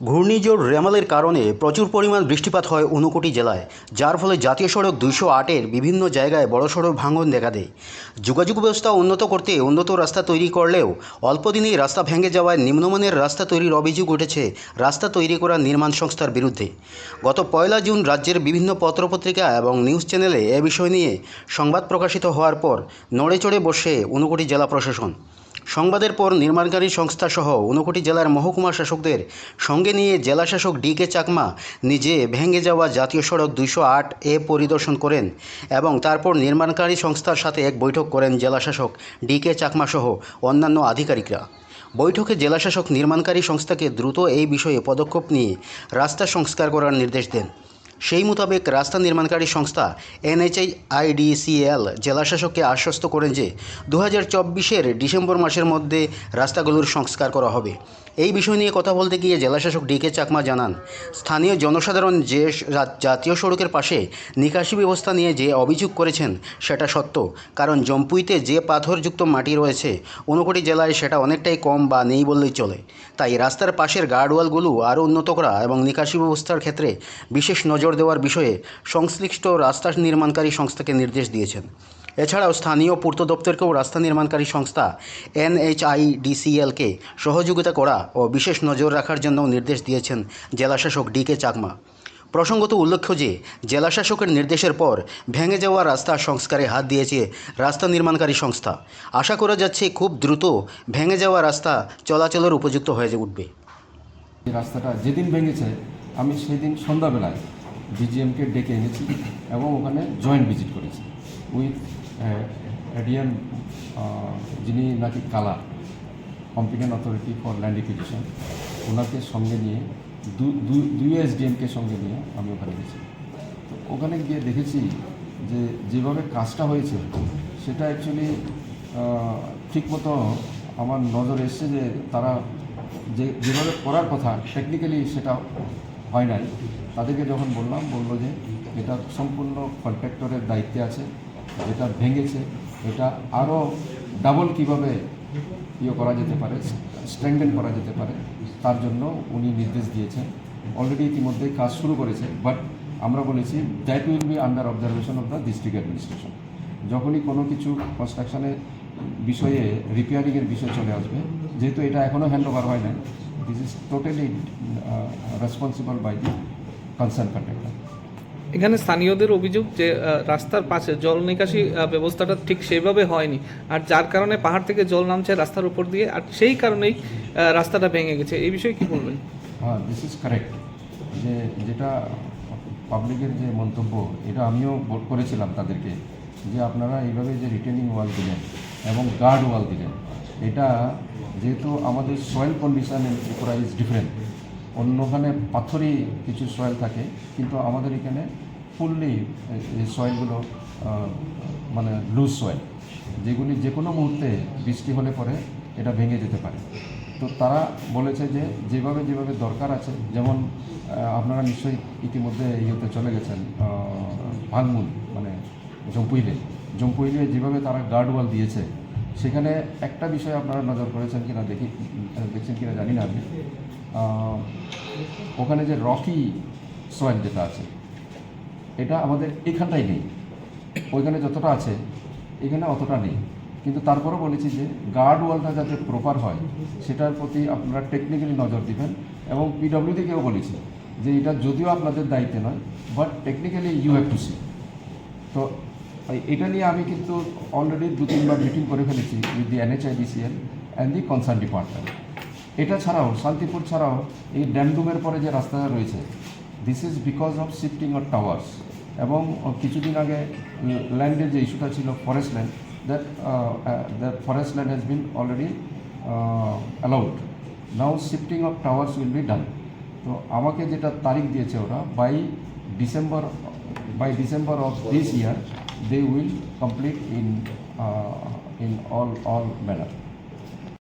ঘূর্ণিঝড় রেমালের কারণে প্রচুর পরিমাণ বৃষ্টিপাত হয় ঊনকোটি জেলায়, যার ফলে জাতীয় সড়ক দুইশো আটের বিভিন্ন জায়গায় বড়সড় ভাঙন দেখা দেয়। যোগাযোগ ব্যবস্থা উন্নত করতে উন্নত রাস্তা তৈরি করলেও অল্প দিনেই রাস্তা ভেঙে যাওয়ায় নিম্নমানের রাস্তা তৈরির অভিযোগ উঠেছে রাস্তা তৈরি করা নির্মাণ সংস্থার বিরুদ্ধে। গত পয়লা জুন রাজ্যের বিভিন্ন পত্রপত্রিকা এবং নিউজ চ্যানেলে এ বিষয় নিয়ে সংবাদ প্রকাশিত হওয়ার পর নড়ে চড়ে বসে ঊনকোটি জেলা প্রশাসন। সংবাদের পর নির্মাণকারী সংস্থা সহ ঊনকোটি জেলার মহকুমা শাসকদের সঙ্গে নিয়ে জেলা শাসক ডি কে চাকমা নিজে ভেঙে যাওয়া জাতীয় সড়ক দুইশো আট এ পরিদর্শন করেন এবং তারপর নির্মাণকারী সংস্থার সাথে এক বৈঠক করেন জেলা শাসক ডি কে চাকমা সহ অন্যান্য আধিকারিকরা। বৈঠকে জেলাশাসক নির্মাণকারী সংস্থাকে দ্রুত এই বিষয়ে পদক্ষেপ নিয়ে রাস্তা সংস্কার করার নির্দেশ দেন। সেই মোতাবেক রাস্তা নির্মাণকারী সংস্থা এনএচআই আইডিসিএল জেলাশাসককে আশ্বস্ত করেন যে দু হাজার ডিসেম্বর মাসের মধ্যে রাস্তাগুলোর সংস্কার করা হবে। এই বিষয় নিয়ে কথা বলতে গিয়ে জেলাশাসক ডিকে চাকমা জানান, স্থানীয় জনসাধারণ যে জাতীয় সড়কের পাশে নিকাশি ব্যবস্থা নিয়ে যে অভিযোগ করেছেন সেটা সত্য। কারণ জম্পুইতে যে পাথরযুক্ত মাটি রয়েছে, ঊনকোটি জেলায় সেটা অনেকটাই কম বা নেই বললেই চলে। তাই রাস্তার পাশের গার্ডওয়ালগুলো আরও উন্নত করা এবং নিকাশি ব্যবস্থার ক্ষেত্রে বিশেষ নজর দেওয়ার বিষয়ে সংশ্লিষ্ট রাস্তা নির্মাণকারী সংস্থাকে নির্দেশ দিয়েছেন। এছাড়াও স্থানীয় পূর্ত দপ্তরকেও রাস্তা নির্মাণকারী সংস্থা এনএইচআইডিসিএলকে সহযোগিতা করা ও বিশেষ নজর রাখার জন্য নির্দেশ দিয়েছেন জেলাশাসক ডি কে চাকমা। প্রসঙ্গত উল্লেখ্য যে, জেলাশাসকের নির্দেশের পর ভেঙে যাওয়া রাস্তা সংস্কারে হাত দিয়েছে রাস্তা নির্মাণকারী সংস্থা। আশা করা যাচ্ছে খুব দ্রুত ভেঙে যাওয়া রাস্তা চলাচলের উপযুক্ত হয়ে উঠবে। রাস্তাটা যেদিন ভেঙেছে, আমি সেদিন সন্ধ্যাবেলায় বিজিএমকে ডেকে এনেছি এবং ওখানে জয়েন্ট ভিজিট করেছি উইথ এডিএম যিনি নাকি কালা competent authority for land acquisition ওনাকে সঙ্গে নিয়ে দুই এসডিএমকে সঙ্গে নিয়ে আমি ওখানে গেছি। তো ওখানে গিয়ে দেখেছি যে যেভাবে কাজটা হয়েছে, সেটা অ্যাকচুয়ালি ঠিকমতো আমার নজর এসছে যে তারা যে, যেভাবে করার কথা টেকনিক্যালি সেটা হয় নাই। তাদেরকে যখন বললাম, বলল যে এটা সম্পূর্ণ কন্ট্রাক্টরের দায়িত্বে আছে যেটা ভেঙেছে, এটা আরও ডাবল কীভাবে ইয়ে করা যেতে পারে স্ট্রেংথেন করা যেতে পারে, তার জন্য উনি নির্দেশ দিয়েছেন। অলরেডি ইতিমধ্যে কাজ শুরু করেছে বাট আমরা বলেছি that will be under observation of the district administration যখনই কোনো কিছু কনস্ট্রাকশনের বিষয়ে রিপেয়ারিংয়ের বিষয় চলে আসবে, যেহেতু এটা এখনও হ্যান্ড ওভার হয় নাই this is totally responsible by the concern contractor এখানে স্থানীয়দের অভিযোগ যে রাস্তার পাশে জল নিকাশি ব্যবস্থাটা ঠিক সেইভাবে হয়নি। আর যার কারণে পাহাড় থেকে জল নামছে রাস্তার উপর দিয়ে আর সেই কারণেই রাস্তাটা ভেঙে গেছে। এই বিষয়ে কি বলবেন? হ্যাঁ দিস ইজ কারেক্ট যে যেটা পাবলিকের যে মন্তব্য এটা আমিও করেছিলাম তাদেরকে যে আপনারা এইভাবে যে রিটেনিং ওয়াল দিলেন এবং গার্ড ওয়াল দিলেন এটা যেহেতু আমাদের soil condition in Tripura is different অন্যখানে পাথরই কিছু সয়েল থাকে কিন্তু আমাদের এখানে ফুললি সয়েলগুলো মানে লুজ সয়েল যেগুলি যে কোনো মুহূর্তে বৃষ্টি হলে পরে এটা ভেঙে যেতে পারে। তো তারা বলেছে যে যেভাবে যেভাবে দরকার আছে যেমন আপনারা নিশ্চয়ই ইতিমধ্যে ইয়েতে চলে গেছেন আহ, ভাঙমুন মানে জম্পুইলে। জম্পুইলে যেভাবে তারা গার্ড ওয়াল দিয়েছে সেখানে একটা বিষয় আপনারা নজর করেছেন কিনা দেখি, দেখছেন কিনা জানি না আমি। ওখানে যে রকি সয়েল যেটা আছে, এটা আমাদের এখানটাই নেই। ওইখানে যতটা আছে, এখানে অতটা নেই। কিন্তু তারপরেও বলেছি যে গার্ড ওয়ালটা যাতে প্রপার হয়, সেটার প্রতি আপনারা টেকনিক্যালি নজর দিবেন। এবং পিডব্লিউডিকেও বলেছি যে এটা যদিও আপনাদের দায়িত্বে নয় but technically you have to see তো এটা নিয়ে আমি কিন্তু অলরেডি দু তিনবার মিটিং করে ফেলেছি with the NHIDCL and the concern department এটা ছাড়াও শান্তিপুর ছাড়াও এই ড্যামডুমের পরে যে রাস্তাটা রয়েছে this is because of shifting of towers এবং কিছুদিন আগে ল্যান্ডের যে ইস্যুটা ছিল forest land that that forest land has been already allowed now shifting of towers will be done তো আমাকে যেটা তারিখ দিয়েছে ওরা by December by December of this year, they will complete in, uh, in all, all manner.